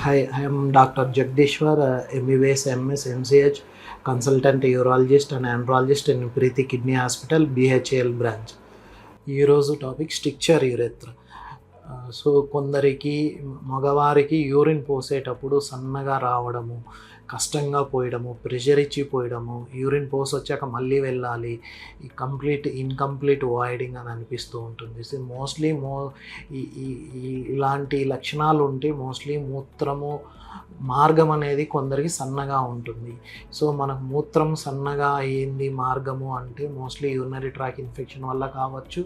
Hi, I am Dr. Jagdishwar, uh, MBBS, MS, MCH, consultant urologist and andrologist in Preeti Kidney Hospital, BHL branch. ఈరోజు topic స్టిక్చర్ యూరెత్ర so కొందరికి మగవారికి urine పోసేటప్పుడు సన్నగా రావడము కష్టంగా పోయడము pressure ఇచ్చి పోయడము urine పోస్ వచ్చాక మళ్ళీ వెళ్ళాలి ఈ కంప్లీట్ ఇన్కంప్లీట్ వాయిడింగ్ అని అనిపిస్తూ ఉంటుంది. సో మోస్ట్లీ మో ఇలాంటి లక్షణాలు ఉంటే మోస్ట్లీ మూత్రము మార్గం అనేది కొందరికి సన్నగా ఉంటుంది. సో మనకు మూత్రం సన్నగా అయ్యింది మార్గము అంటే మోస్ట్లీ యూరినరీ ట్రాక్ ఇన్ఫెక్షన్ వల్ల కావచ్చు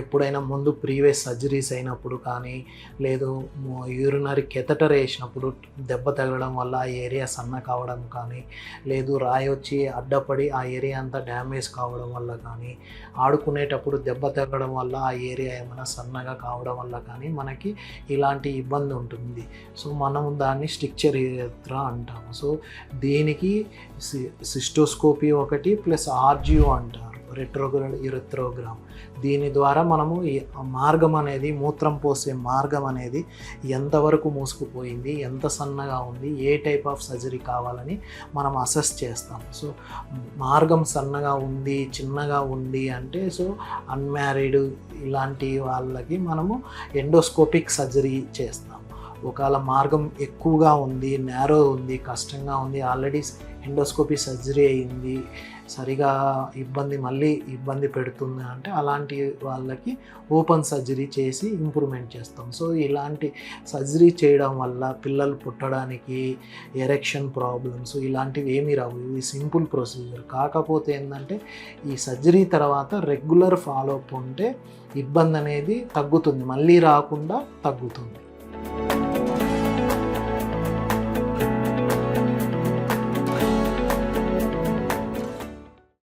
ఎప్పుడైనా ముందు ప్రీవియస్ సర్జరీస్ అయినప్పుడు కానీ లేదు యూరినరీ కెథటర్ వేసినప్పుడు దెబ్బ తగలడం వల్ల ఆ ఏరియా సన్న కావడం కానీ లేదు రాయి వచ్చి అడ్డపడి ఆ ఏరియా అంతా డ్యామేజ్ కావడం వల్ల కానీ ఆడుకునేటప్పుడు దెబ్బ తగలడం వల్ల ఆ ఏరియా ఏమైనా సన్నగా కావడం వల్ల కానీ మనకి ఇలాంటి ఇబ్బంది ఉంటుంది. సో మనం దాన్ని స్టిక్చర్ యూరెత్ర అంటాము. సో దీనికి సి- సిస్టోస్కోపీ ఒకటి ప్లస్ ఆర్జియో అంటారు. రెట్రోగ్రాడ్ యురెత్రోగ్రామ్ దీని ద్వారా మనము ఈ మార్గం అనేది మూత్రం పోసే మార్గం అనేది ఎంతవరకు మూసుకుపోయింది ఎంత సన్నగా ఉంది ఏ టైప్ ఆఫ్ సర్జరీ కావాలని మనం అసెస్ చేస్తాం. సో మార్గం సన్నగా ఉంది చిన్నగా ఉంది అంటే సో అన్మ్యారీడ్ ఇలాంటి వాళ్ళకి మనము ఎండోస్కోపిక్ సర్జరీ చేస్తాం. ఒకవేళ మార్గం ఎక్కువగా ఉంది నేరో ఉంది కష్టంగా ఉంది ఆల్రెడీ ఎండోస్కోపీ సర్జరీ అయింది సరిగా ఇబ్బంది మళ్ళీ ఇబ్బంది పెడుతుంది అంటే అలాంటి వాళ్ళకి ఓపెన్ సర్జరీ చేసి ఇంప్రూవ్మెంట్ చేస్తాం. సో ఇలాంటి సర్జరీ చేయడం వల్ల పిల్లలు పుట్టడానికి ఎరెక్షన్ ప్రాబ్లమ్స్ ఇలాంటివి ఏమీ రావు. ఇది సింపుల్ ప్రొసీజర్ కాకపోతే ఏంటంటే ఈ సర్జరీ తర్వాత రెగ్యులర్ ఫాలోఅప్ ఉంటే ఇబ్బంది అనేది తగ్గుతుంది. మళ్ళీ రాకుండా తగ్గుతుంది.